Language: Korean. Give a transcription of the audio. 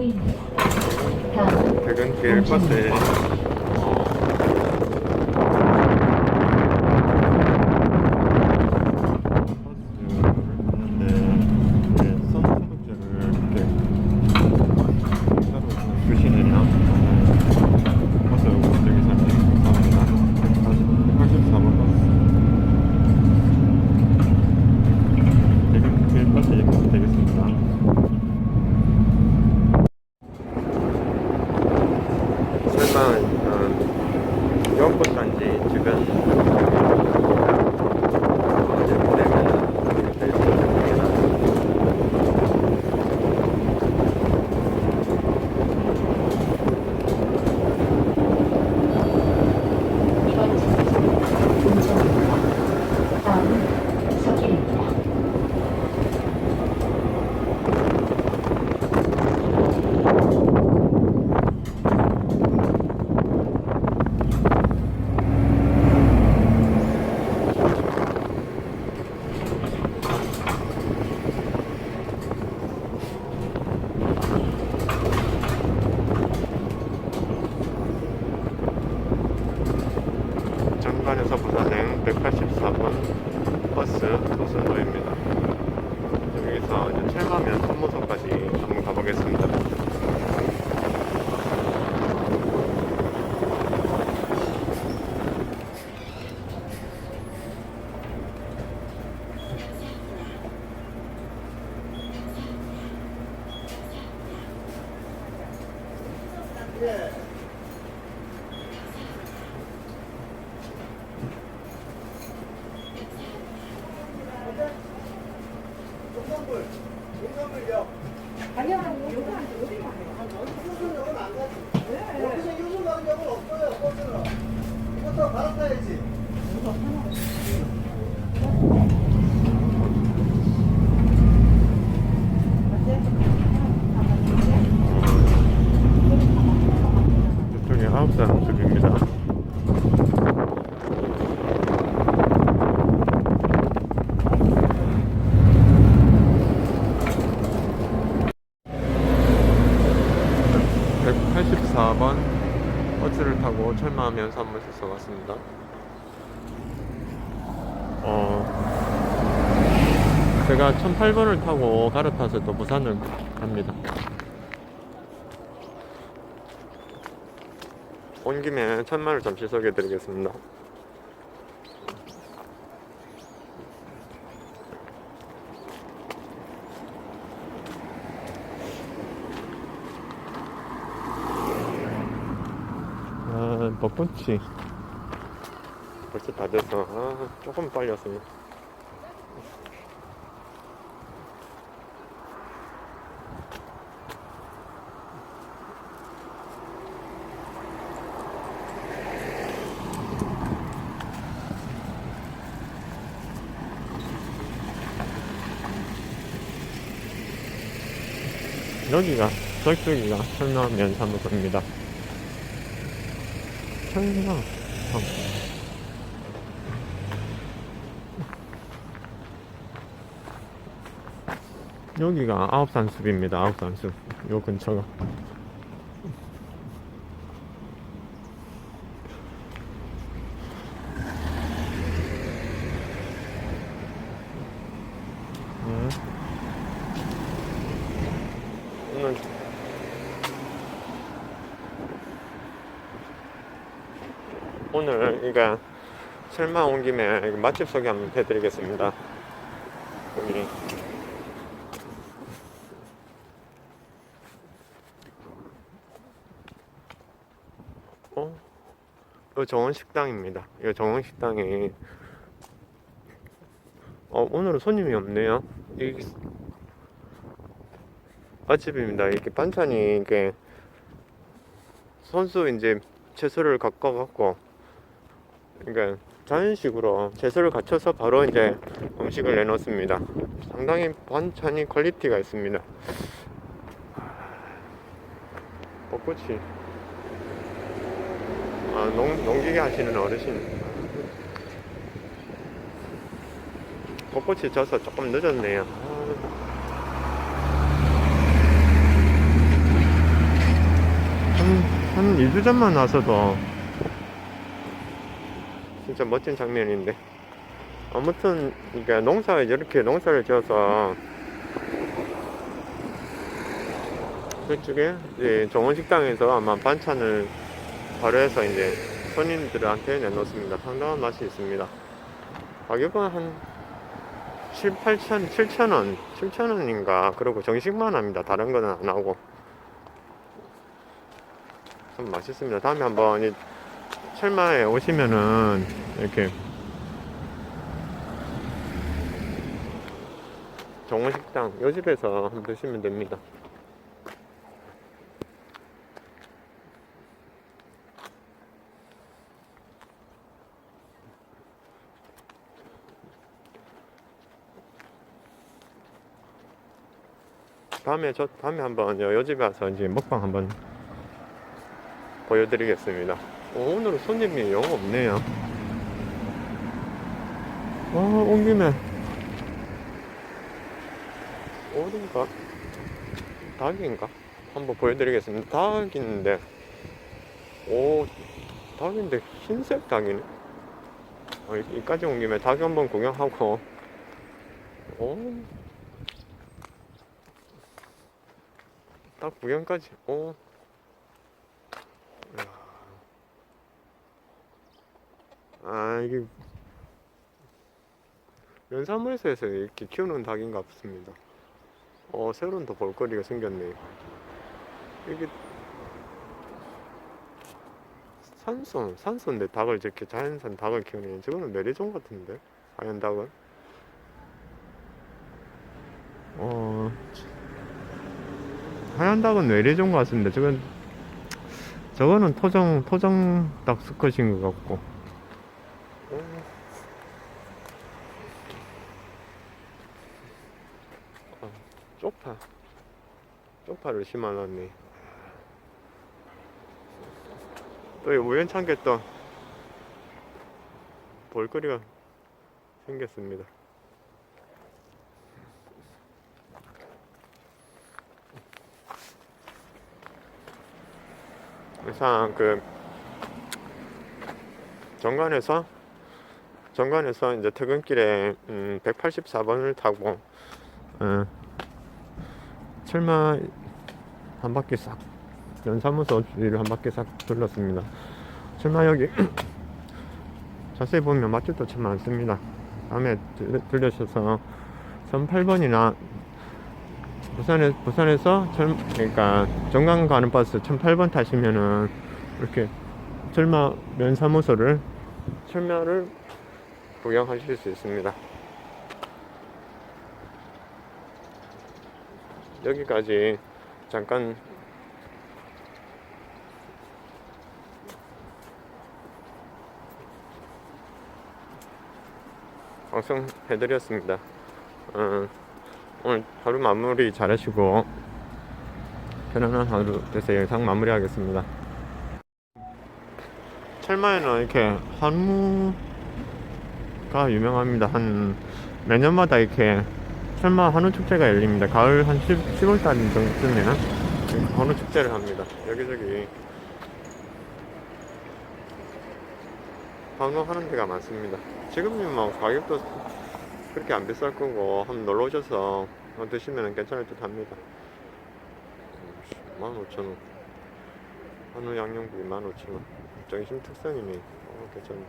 보입니다. 다음 퇴근길 버스에 주시느냐 버스 운전기사님 감사합니다 84번 버스 퇴근길 버스 얘기 되겠습니다 어, 연꽃단지 주변 어제 보내면 페이스북입니다. 이번 지점은 동전입니다. 다음 서길입니다. 정관에서 부산행 184번 버스 도순도입니다. 여기서 이제 철마면 선무소까지 한번 가보겠습니다. 여 기서 요즘 가는 적은 없어요, 버스는. 이것도 갈아타야지. 이쪽에 아홉산 쪽입니다. (184번) 버스를 타고 철마하면 사무소서 왔습니다. 어, 제가 1008번을 타고 갈아타서 또 부산을 갑니다. 온 김에 천마를 잠시 소개해 드리겠습니다. 아, 벚꽃이 벌써 다 됐어. 아, 조금 왔습니다. 여기가 철마면 사무소입니다. 철마 성. 여기가 아홉산숲입니다. 아홉산숲. 요 근처가. 음. 오늘 오늘 이거 설마 온 김에 맛집 소개 한번 해드리겠습니다. 여기 어? 이거 정원 식당입니다. 이거 정원 식당이 어 오늘은 손님이 없네요. 이 맛집입니다. 이렇게 반찬이 이게 선수 이제 채소를 갖고 갖고 그러니까 자연 식으로 채소를 갖춰서 바로 이제 음식을 내놓습니다. 상당히 반찬이 퀄리티가 있습니다. 벚꽃이 아 농, 농기계 하시는 어르신 벚꽃이 져서 조금 늦었네요. 아. 2주 전만 와서도 진짜 멋진 장면인데 아무튼 그러니까 농사 이렇게 농사를 지어서 그쪽에 이제 정원식당에서 아마 반찬을 발효해서 이제 손님들한테 내놓습니다. 상당한 맛이 있습니다. 가격은 한 7, 8천, 7천 원, 7천 원인가 그리고 정식만 합니다. 다른 거는 안 하고 참 맛있습니다. 다음에 한번 이 철마에 오시면은 이렇게 정원식당 요 집에서 한번 드시면 됩니다. 다음에 저 다음에 한번 요, 요 집에 와서 이제 먹방 한번 보여드리겠습니다. 어, 오늘은 손님이 영 없네요. 아, 온 김에 어딘가 닭인가 한번 보여드리겠습니다. 닭인데 오 닭인데 흰색 닭이네. 어, 이- 이까지 온 김에 닭 한번 구경하고 오. 딱 구경까지. 오. 이야. 아 이게 연사무소에서 이렇게 키우는 닭인가 싶습니다. 어 새로운 더 볼거리가 생겼네요. 이게 산소 산소인데 닭을 이렇게 자연산 닭을 키우는 저거는 메리종 같은데 하얀 닭은. 어 하얀 닭은 외래종 같습니다. 저건 저거는 토종 토종 닭 수컷인 것 같고. 어. 아, 쪽파 쪽파를 심어놨네. 또이 우연찮게 또 볼거리가 생겼습니다. 이상 그 정관에서 정관에서 이제 퇴근길에 음, 184번을 타고 어, 철마 한 바퀴 싹 연사무소 주위를 한 바퀴 싹 둘렀습니다. 철마역이 자세히 보면 맛집도 참 많습니다. 다음에 들- 들려셔서 1008번이나 부산에 부산에서 절, 그러니까 정강 가는 버스 1008번 타시면은 이렇게 철마 면사무소를 철마를 구경하실 수 있습니다. 여기까지 잠깐 방송해드렸습니다. 어, 오늘 하루 마무리 잘하시고 편안한 하루 되세요. 영상 마무리하겠습니다. 철마에는 이렇게 한무가 유명합니다. 한 매년마다 이렇게 철마 한우 축제가 열립니다. 가을 한 10, 10월 달 정도면 한우 축제를 합니다. 여기저기 한우 하는 데가 많습니다. 지금은 뭐 가격도 그렇게 안 비쌀 거고 한번 놀러 오셔서 드시면 괜찮을 듯 합니다. 15,000원. 한우 양념국이 15,000원. 정신 특선이네. 어, 괜찮네.